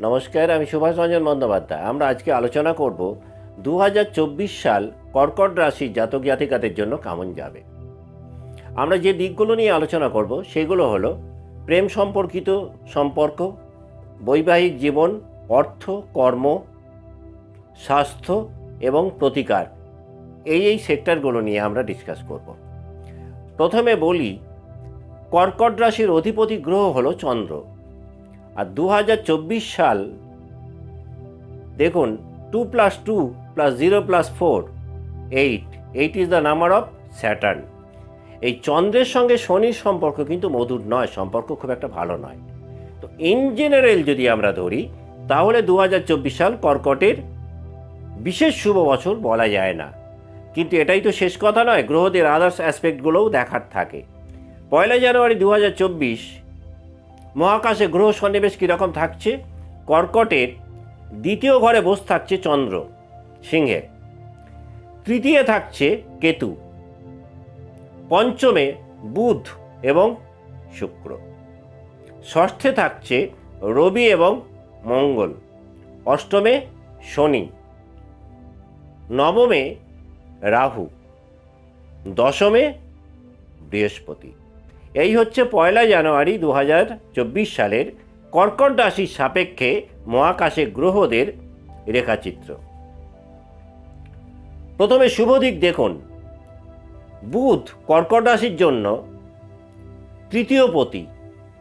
নমস্কার, আমি সুভাষ রঞ্জন বন্দ্যোপাধ্যায়। আমরা আজকে আলোচনা করব দু হাজার চব্বিশ সাল কর্কট রাশির জাতক জাতিকাদের জন্য কেমন যাবে। আমরা যে দিকগুলো নিয়ে আলোচনা করব, সেগুলো হলো প্রেম সম্পর্কিত সম্পর্ক, বৈবাহিক জীবন, অর্থ, কর্ম, স্বাস্থ্য এবং প্রতিকার। এই এই সেক্টরগুলো নিয়ে আমরা ডিসকাস করব। প্রথমে বলি, কর্কট রাশির অধিপতি গ্রহ হলো চন্দ্র। আর দু হাজার চব্বিশ সাল, দেখুন two plus two plus zero plus four eight eight is the number of Saturn এই চন্দ্রের সঙ্গে শনির সম্পর্ক কিন্তু মধুর নয়, সম্পর্ক খুব একটা ভালো নয়। তো ইন জেনারেল যদি আমরা ধরি, তাহলে দু হাজার চব্বিশ সাল কর্কটের বিশেষ শুভ বছর বলা যায় না। কিন্তু এটাই তো শেষ কথা নয়, গ্রহদের আদার্স অ্যাসপেক্টগুলোও দেখার থাকে। পয়লা জানুয়ারি দু হাজার চব্বিশ মহাকাশে গ্রহ সন্নিবেশ কীরকম থাকছে? কর্কটের দ্বিতীয় ঘরে বসে থাকছে চন্দ্র সিংহে। তৃতীয় থাকছে কেতু। পঞ্চমে বুধ এবং শুক্র। ষষ্ঠে থাকছে রবি এবং মঙ্গল। অষ্টমে শনি। নবমে রাহু। দশমে বৃহস্পতি। এই হচ্ছে পয়লা জানুয়ারি দু হাজার চব্বিশ সালের কর্কট রাশির সাপেক্ষে মহাকাশে গ্রহদের রেখাচিত্র। প্রথমে শুভ দিক দেখুন। বুধ কর্কট রাশির জন্য তৃতীয় পতি,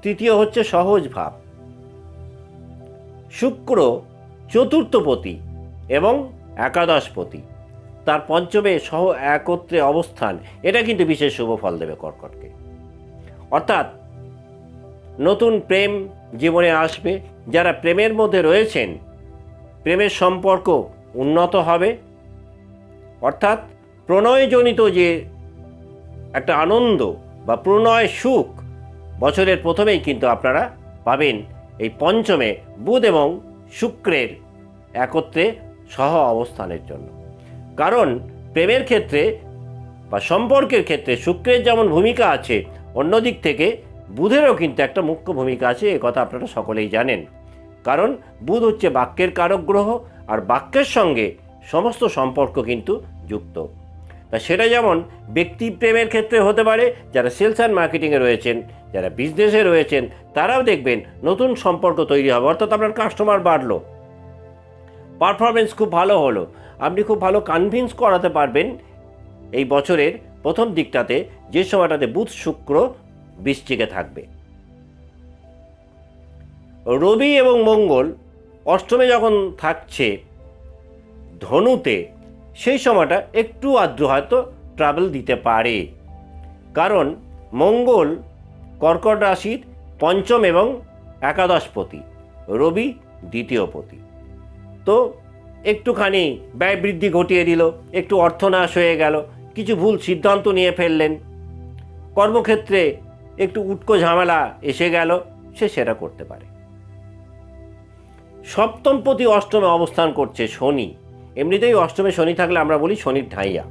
তৃতীয় হচ্ছে সহজ ভাব। শুক্র চতুর্থপতি এবং একাদশপতি তার পঞ্চমে সহ একত্রে অবস্থান, এটা কিন্তু বিশেষ শুভ ফল দেবে কর্কটকে। অর্থাৎ নতুন প্রেম জীবনে আসবে। যারা প্রেমের মধ্যে রয়েছেন, প্রেমের সম্পর্ক উন্নত হবে। অর্থাৎ প্রণয়জনিত যে একটা আনন্দ বা প্রণয় সুখ, বছরের প্রথমেই কিন্তু আপনারা পাবেন এই পঞ্চমে বুধ এবং শুক্রের একত্রে সহ অবস্থানের জন্য। কারণ প্রেমের ক্ষেত্রে বা সম্পর্কের ক্ষেত্রে শুক্রের যেমন ভূমিকা আছে অন্যদিক থেকে বুধেরও কিন্তু একটা মুখ্য ভূমিকা আছে, এ কথা আপনারা সকলেই জানেন। কারণ বুধ হচ্ছে বাক্যের কারক গ্রহ, আর বাক্যের সঙ্গে সমস্ত সম্পর্ক কিন্তু যুক্ত। তা সেটা যেমন ব্যক্তি প্রেমের ক্ষেত্রে হতে পারে, যারা সেলস অ্যান্ড মার্কেটিংয়ে রয়েছেন, যারা বিজনেসে রয়েছেন, তারাও দেখবেন নতুন সম্পর্ক তৈরি হবে, অর্থাৎ আপনার কাস্টমার বাড়লো। পারফরমেন্স খুব ভালো হলো। আপনি খুব ভালো কনভিন্স করাতে পারবেন এই বছরের প্রথম দিকটাতে যে সময়টাতে বুধ শুক্র বৃষ্টিকে থাকবে। রবি এবং মঙ্গল অষ্টমে যখন থাকছে ধনুতে, সেই সময়টা একটু আদ্র হয়তো ট্রাভেল দিতে পারে। কারণ মঙ্গল কর্কট রাশির পঞ্চম এবং একাদশ একাদশপতি, রবি দ্বিতীয় পতি। তো একটুখানি ব্যয় বৃদ্ধি ঘটিয়ে দিল, একটু অর্থনাশ হয়ে গেল কিছু ভুল সিদ্ধান্ত নিয়ে ফেললেন। কর্মক্ষেত্রে একটু উটকো ঝামেলা এসে গেল, সে সেটা করতে পারে। সপ্তম প্রতি অষ্টমে অবস্থান করছে শনি। এমনিতেই অষ্টমে শনি থাকলে আমরা বলি শনির ঢাইয়া।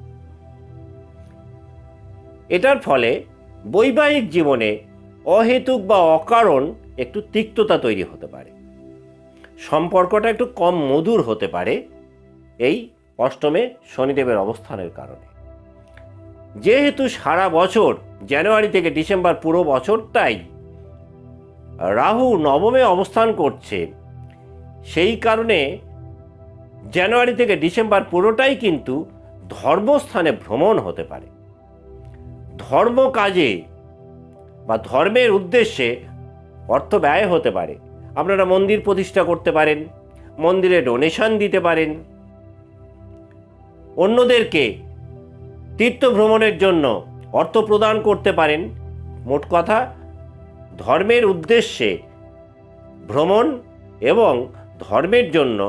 এটার ফলে বৈবাহিক জীবনে অহেতুক বা অকারণ একটু তিক্ততা তৈরি হতে পারে। সম্পর্কটা একটু কম মধুর হতে পারে এই অষ্টমে শনিদেবের অবস্থানের কারণে। যেহেতু সারা বছর জানুয়ারি থেকে ডিসেম্বর পুরো বছরটাই রাহু নবমে অবস্থান করছে, সেই কারণে জানুয়ারি থেকে ডিসেম্বর পুরোটাই কিন্তু ধর্মস্থানে ভ্রমণ হতে পারে। ধর্ম কাজে বা ধর্মের উদ্দেশ্যে অর্থ ব্যয় হতে পারে। আপনারা মন্দির প্রতিষ্ঠা করতে পারেন, মন্দিরে ডোনেশন দিতে পারেন। অন্যদেরকে তীর্থ ভ্রমণের জন্য অর্থ প্রদান করতে পারেন। মোট কথা, ধর্মের উদ্দেশ্যে ভ্রমণ এবং ধর্মের জন্য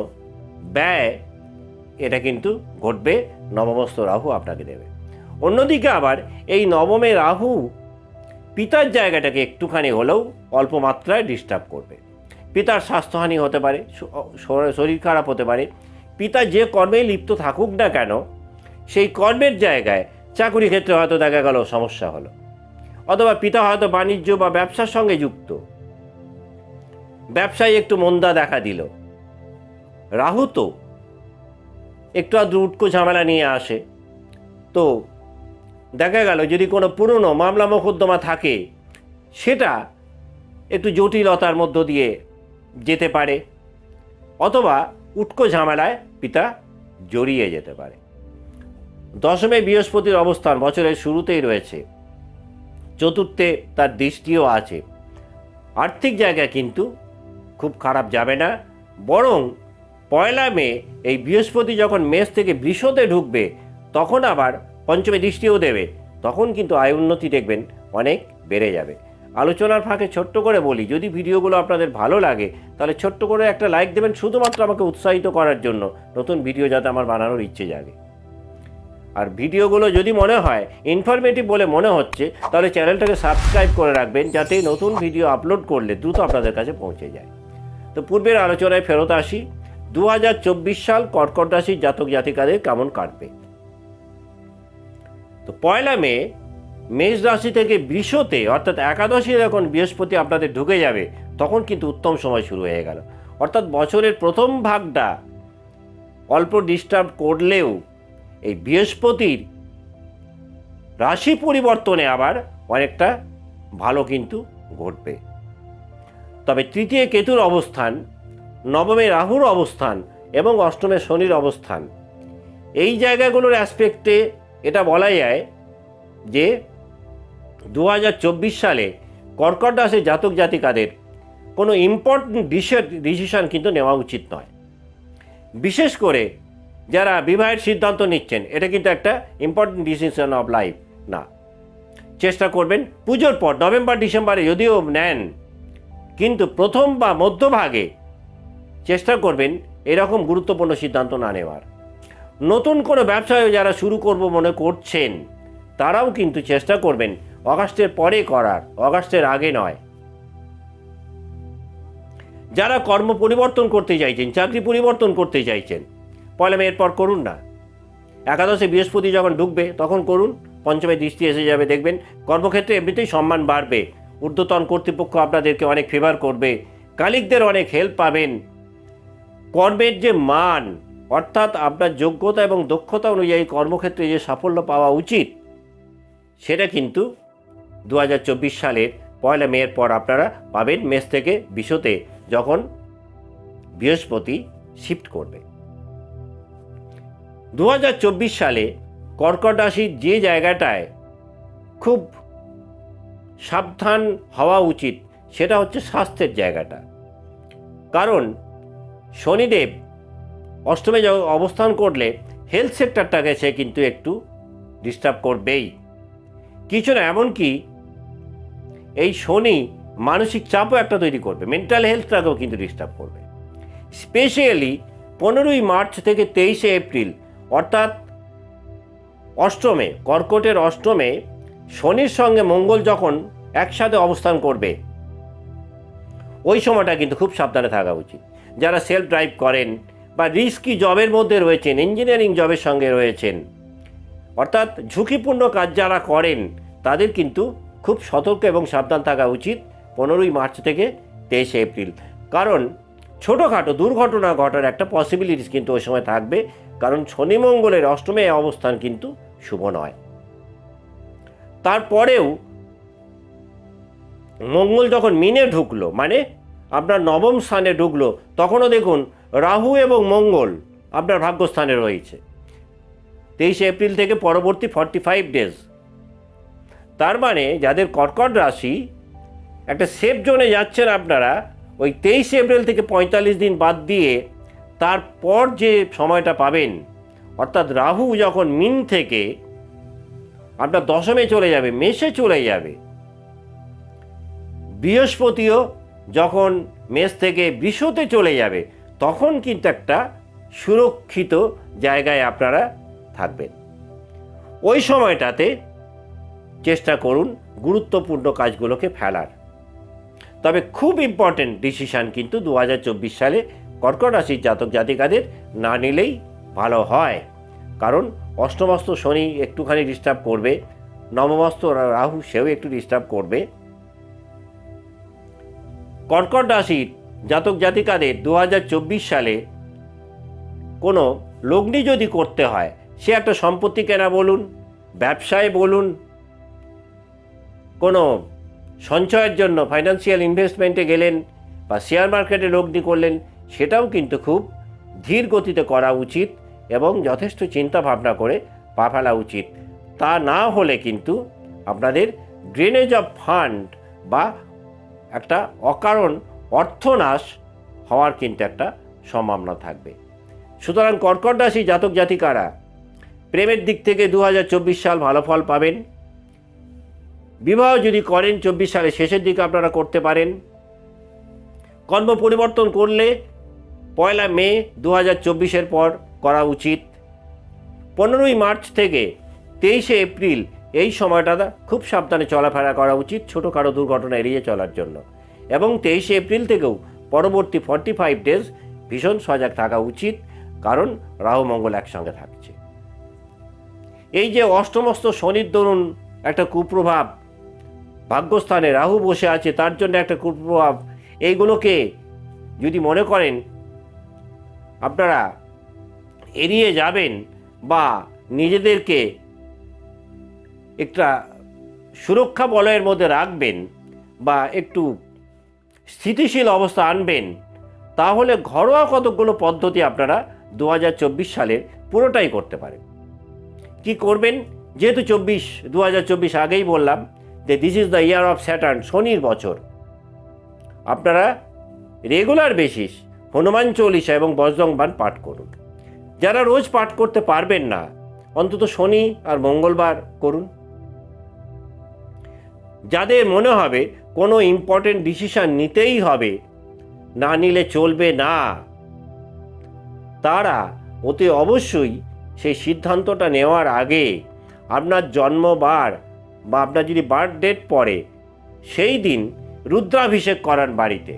ব্যয়, এটা কিন্তু ঘটবে নবমস্ত রাহু আপনাকে দেবে। অন্যদিকে আবার এই নবমে রাহু পিতার জায়গাটাকে একটুখানি হলেও অল্প মাত্রায় ডিস্টার্ব করবে। পিতার স্বাস্থ্যহানি হতে পারে শরীর খারাপ হতে পারে। পিতা যে কর্মে লিপ্ত থাকুক না কেন সেই কর্মের জায়গায় চাকুরি ক্ষেত্রে হয়তো দেখা গেল সমস্যা হলো। অথবা পিতা হয়তো বাণিজ্য বা ব্যবসার সঙ্গে যুক্ত। ব্যবসায় একটু মন্দা দেখা দিল। রাহু তো একটু আধটু উটকো ঝামেলা নিয়ে আসে। তো দেখা গেল যদি কোনো পুরনো মামলা মোকদ্দমা থাকে, সেটা একটু জটিলতার মধ্য দিয়ে যেতে পারে। অথবা উটকো ঝামেলায় পিতা জড়িয়ে যেতে পারে। দশমে বৃহস্পতির অবস্থান বছরের শুরুতেই রয়েছে। চতুর্থে তার দৃষ্টিও আছে। আর্থিক জায়গা কিন্তু খুব খারাপ যাবে না। বরং পয়লা মে এই বৃহস্পতি যখন মেষ থেকে বৃষতে ঢুকবে, তখন আবার পঞ্চমে দৃষ্টিও দেবে। তখন কিন্তু আয় উন্নতি দেখবেন, অনেক বেড়ে যাবে। আলোচনার ফাঁকে ছোট্ট করে বলি, যদি ভিডিওগুলো আপনাদের ভালো লাগে, তাহলে ছোট্ট করে একটা লাইক দেবেন শুধুমাত্র আমাকে উৎসাহিত করার জন্য। নতুন ভিডিও যাতে আমার বানানোর ইচ্ছে জাগে। আর ভিডিওগুলো যদি মনে হয় ইনফরমেটিভ বলে মনে হচ্ছে, তাহলে চ্যানেলটাকে সাবস্ক্রাইব করে রাখবেন যাতে নতুন ভিডিও আপলোড করলে দ্রুত আপনাদের কাছে পৌঁছে যায়। তো পূর্বের আলোচনায় ফেরত আসি। দু হাজার চব্বিশ সাল কর্কট রাশির জাতক জাতিকাদের কেমন কাটবে? তো পয়লা মে, মেষ রাশি থেকে বৃষতে, অর্থাৎ একাদশী যখন বৃহস্পতি আপনাদের ঢুকে যাবে, তখন কিন্তু উত্তম সময় শুরু হয়ে গেল। অর্থাৎ বছরের প্রথম ভাগটা অল্প ডিস্টার্ব করলেও এই বৃহস্পতির রাশি পরিবর্তনে আবার অনেকটা ভালো কিন্তু ঘটবে। তবে তৃতীয় কেতুর অবস্থান, নবমে রাহুর অবস্থান এবং অষ্টমে শনির অবস্থান, এই জায়গাগুলোর অ্যাসপেক্টে এটা বলা যায় যে দু হাজার চব্বিশ সালে কর্কট রাশির জাতক জাতিকাদের কোনো ইম্পর্টেন্ট ডিসিশন কিন্তু নেওয়া উচিত নয়। বিশেষ করে যারা বিবাহের সিদ্ধান্ত নিচ্ছেন, এটা কিন্তু একটা ইম্পর্টেন্ট ডিসিশন অফ লাইফ না। চেষ্টা করবেন পুজোর পর, নভেম্বর, ডিসেম্বরে যদিও নেন, কিন্তু প্রথম বা মধ্যভাগে চেষ্টা করবেন এরকম গুরুত্বপূর্ণ সিদ্ধান্ত না নেওয়ার। নতুন কোনো ব্যবসায় যারা শুরু করব মনে করছেন, তারাও কিন্তু চেষ্টা করবেন অগাস্টের পরে করার, অগাস্টের আগে নয়। যারা কর্ম পরিবর্তন করতে চাইছেন, চাকরি পরিবর্তন করতে চাইছেন পয়লা মে এরপর করুন না। একাদশে বৃহস্পতি যখন ঢুকবে, তখন করুন, পঞ্চমে দৃষ্টি এসে যাবে, দেখবেন কর্মক্ষেত্রে এমনিতেই সম্মান বাড়বে। ঊর্ধ্বতন কর্তৃপক্ষ আপনাদেরকে অনেক ফেভার করবে। কালিকদের অনেক হেল্প পাবেন। কর্মের যে মান, অর্থাৎ আপনার যোগ্যতা এবং দক্ষতা অনুযায়ী কর্মক্ষেত্রে যে সাফল্য পাওয়া উচিত, সেটা কিন্তু দু হাজার চব্বিশ সালের পয়লা মেয়ের পর আপনারা পাবেন মেষ থেকে বিশতে যখন বৃহস্পতি শিফট করবে। দু হাজার চব্বিশ সালে কর্কট রাশির যে জায়গাটায় খুব সাবধান হওয়া উচিত, সেটা হচ্ছে স্বাস্থ্যের জায়গাটা। কারণ শনিদেব অষ্টমে অবস্থান করলে হেলথ সেক্টরটাকে সে কিন্তু একটু ডিস্টার্ব করবেই। কিছু না, এমনকি এই শনি মানসিক চাপও একটা তৈরি করবে মেন্টাল হেলথটাকেও কিন্তু ডিস্টার্ব করবে। স্পেশালি পনেরোই মার্চ থেকে তেইশে এপ্রিল অর্থাৎ অষ্টমে, কর্কটের অষ্টমে শনির সঙ্গে মঙ্গল যখন একসাথে অবস্থান করবে, ওই সময়টা কিন্তু খুব সাবধানে থাকা উচিত। যারা সেলফ ড্রাইভ করেন বা রিস্কি জবের মধ্যে রয়েছেন ইঞ্জিনিয়ারিং জবের সঙ্গে রয়েছেন, অর্থাৎ ঝুঁকিপূর্ণ কাজ যারা করেন, তাদের কিন্তু খুব সতর্ক এবং সাবধান থাকা উচিত পনেরোই মার্চ থেকে তেইশে এপ্রিল। কারণ ছোটোখাটো দুর্ঘটনা ঘটার একটা পসিবিলিটিস কিন্তু ওই সময় থাকবে। কারণ শনি মঙ্গলের অষ্টমে অবস্থান কিন্তু শুভ নয়। তারপরেও মঙ্গল যখন মিনে ঢুকলো মানে আপনার নবম স্থানে ঢুকলো, তখনও দেখুন রাহু এবং মঙ্গল আপনার ভাগ্যস্থানে রয়েছে। তেইশে এপ্রিল থেকে পরবর্তী ফর্টি ফাইভ ডেজ তার মানে যাদের কর্কট রাশি, একটা সেফ জোনে যাচ্ছেন আপনারা, ওই তেইশে এপ্রিল থেকে পঁয়তাল্লিশ দিন বাদ দিয়ে তারপর যে সময়টা পাবেন, অর্থাৎ রাহু যখন মিন থেকে আপনার দশমে চলে যাবে, মেষে চলে যাবে, বৃহস্পতিও যখন মেষ থেকে বৃষতে চলে যাবে, তখন কিন্তু একটা সুরক্ষিত জায়গায় আপনারা থাকবেন। ওই সময়টাতে চেষ্টা করুন গুরুত্বপূর্ণ কাজগুলোকে ফেলার। তবে খুব ইম্পর্টেন্ট ডিসিশান কিন্তু দু হাজার চব্বিশ সালে কর্কট রাশির জাতক জাতিকাদের না নিলেই ভালো হয়। কারণ অষ্টমস্ত শনি একটুখানি ডিস্টার্ব করবে, নবমস্ত রাহু সেও একটু ডিস্টার্ব করবে। কর্কট রাশির জাতক জাতিকাদের দু হাজার চব্বিশ সালে কোনো লগ্নি যদি করতে হয়, সে একটা সম্পত্তি কেনা বলুন, ব্যবসায় বলুন, কোনো সঞ্চয়ের জন্য ফাইন্যান্সিয়াল ইনভেস্টমেন্টে গেলেন বা শেয়ার মার্কেটে লগ্নি করলেন সেটাও কিন্তু খুব ধীর গতিতে করা উচিত এবং যথেষ্ট চিন্তা ভাবনা করে পা ফেলা উচিত। তা না হলে কিন্তু আপনাদের ড্রেনেজ অফ ফান্ড বা একটা অকারণ অর্থনাশ হওয়ার কিন্তু একটা সম্ভাবনা থাকবে। সুতরাং কর্কট রাশি জাতক জাতিকারা, প্রেমের দিক থেকে দু হাজার চব্বিশ সাল ভালো ফল পাবেন। বিবাহ যদি করেন, চব্বিশ সালের শেষের দিকে আপনারা করতে পারেন। কর্ম পরিবর্তন করলে পয়লা মে দু হাজার চব্বিশের পর করা উচিত। পনেরোই মার্চ থেকে তেইশে এপ্রিল এই সময়টা খুব সাবধানে চলাফেরা করা উচিত, ছোটোখাটো দুর্ঘটনা এড়িয়ে চলার জন্য। এবং তেইশে এপ্রিল থেকেও পরবর্তী ফর্টি ফাইভ ডেজ ভীষণ সজাগ থাকা উচিত, কারণ রাহু মঙ্গল একসঙ্গে থাকছে। এই যে অষ্টমস্ত শনির দরুন একটা কুপ্রভাব, ভাগ্যস্থানে রাহু বসে আছে, তার জন্য একটা কুপ্রভাব, এইগুলোকে যদি মনে করেন আপনারা এড়িয়ে যাবেন বা নিজেদেরকে একটা সুরক্ষা বলয়ের মধ্যে রাখবেন বা একটু স্থিতিশীল অবস্থা আনবেন, তাহলে ঘরোয়া কতকগুলো পদ্ধতি আপনারা দু হাজার চব্বিশ সালের পুরোটাই করতে পারেন। কি করবেন? যেহেতু চব্বিশ দু আগেই বললাম যে this is the year of Saturn শনির বছর। আপনারা রেগুলার বেসিস হনুমান চল্লিশা এবং বজরংবান পাঠ করুন। যারা রোজ পাঠ করতে পারবেন না, অন্তত শনি আর মঙ্গলবার করুন। যাদের মনে হবে কোনো ইম্পর্টেন্ট ডিসিশন নিতেই হবে, না নিলে চলবে না, তারা অতি অবশ্যই সেই সিদ্ধান্তটা নেওয়ার আগে আপনার জন্মবার বা আপনার যদি বার্থ ডেট পড়ে, সেই দিন রুদ্রাভিষেক করান বাড়িতে।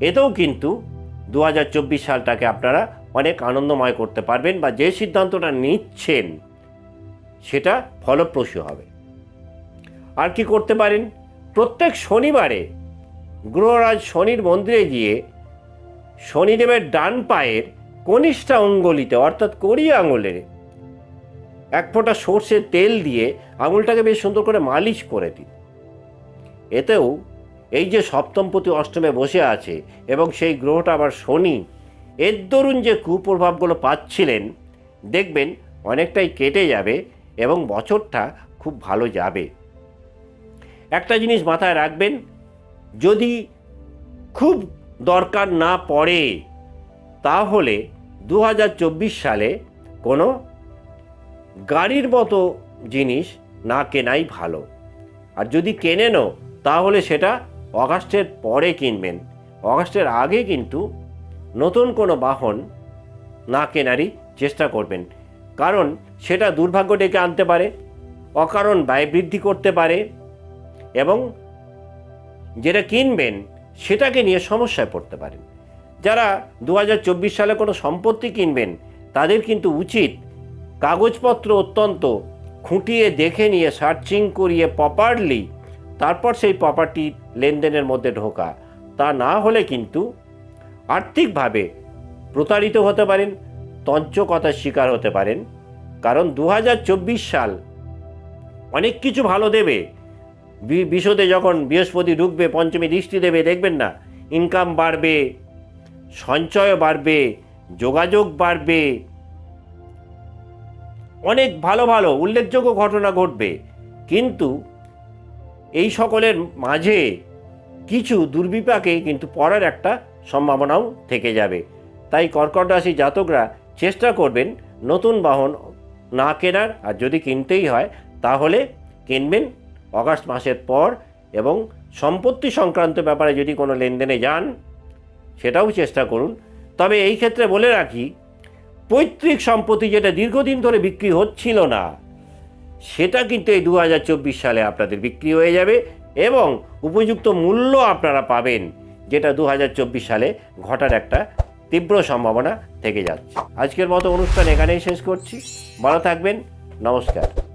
এতেও কিন্তু দু হাজার চব্বিশ সালটাকে আপনারা অনেক আনন্দময় করতে পারবেন বা যে সিদ্ধান্তটা নিচ্ছেন সেটা ফলপ্রসূ হবে। আর কি করতে পারেন? প্রত্যেক শনিবারে গ্রহরাজ শনির মন্দিরে গিয়ে শনিদেবের ডান পায়ের কনিষ্ঠা অঙ্গলিতে অর্থাৎ কড়ি আঙুলে এক ফোঁটা সর্ষের তেল দিয়ে আঙুলটাকে বেশ সুন্দর করে মালিশ করে দিন। এতেও এই যে সপ্তমপতি অষ্টমে বসে আছে এবং সেই গ্রহটা আবার শনি, এর দরুন যে কুপ্রভাবগুলো পাচ্ছিলেন, দেখবেন অনেকটাই কেটে যাবে এবং বছরটা খুব ভালো যাবে। একটা জিনিস মাথায় রাখবেন, যদি খুব দরকার না পড়ে, তাহলে দু হাজার চব্বিশ সালে কোনো গাড়ির মতো জিনিস না কেনাই ভালো। আর যদি কেনেনও তাহলে সেটা অগাস্টের পরে কিনবেন। অগাস্টের আগে কিন্তু নতুন কোনো বাহন না কেনারই চেষ্টা করবেন। কারণ সেটা দুর্ভাগ্য ডেকে আনতে পারে, অকারণ ব্যয় বৃদ্ধি করতে পারে এবং যেটা কিনবেন সেটাকে নিয়ে সমস্যায় পড়তে পারেন। যারা দু হাজার চব্বিশ সালে কোনো সম্পত্তি কিনবেন, তাদের কিন্তু উচিত কাগজপত্র অত্যন্ত খুঁটিয়ে দেখে নিয়ে সার্চিং করিয়ে প্রপারলি তারপর সেই প্রপার্টি লেনদেনের মধ্যে ঢোকা। তা না হলে কিন্তু আর্থিকভাবে প্রতারিত হতে পারেন, তঞ্চকতার শিকার হতে পারেন। কারণ দু হাজার চব্বিশ সাল অনেক কিছু ভালো দেবে। বিশদে যখন বৃহস্পতি ঢুকবে, পঞ্চমী দৃষ্টি দেবে, দেখবেন না ইনকাম বাড়বে, সঞ্চয় বাড়বে, যোগাযোগ বাড়বে। অনেক ভালো ভালো উল্লেখযোগ্য ঘটনা ঘটবে। কিন্তু এই সকলের মাঝে কিছু দুর্বিপাকে কিন্তু পড়ার একটা সম্ভাবনাও থেকে যাবে। তাই কর্কট রাশি জাতকরা চেষ্টা করবেন নতুন বাহন না কেনার, আর যদি কিনতেই হয়, তাহলে কিনবেন অগাস্ট মাসের পর এবং সম্পত্তি সংক্রান্ত ব্যাপারে যদি কোনো লেনদেনে যান, সেটাও চেষ্টা করুন। তবে এই ক্ষেত্রে বলে রাখি, পৈতৃক সম্পত্তি যেটা দীর্ঘদিন ধরে বিক্রি হচ্ছিল না সেটা কিন্তু এই দু হাজার চব্বিশ সালে আপনাদের বিক্রি হয়ে যাবে এবং উপযুক্ত মূল্য আপনারা পাবেন, যেটা দু হাজার চব্বিশ সালে ঘটার একটা তীব্র সম্ভাবনা থেকে যাচ্ছে। আজকের মতো অনুষ্ঠান এখানেই শেষ করছি। ভালো থাকবেন। নমস্কার।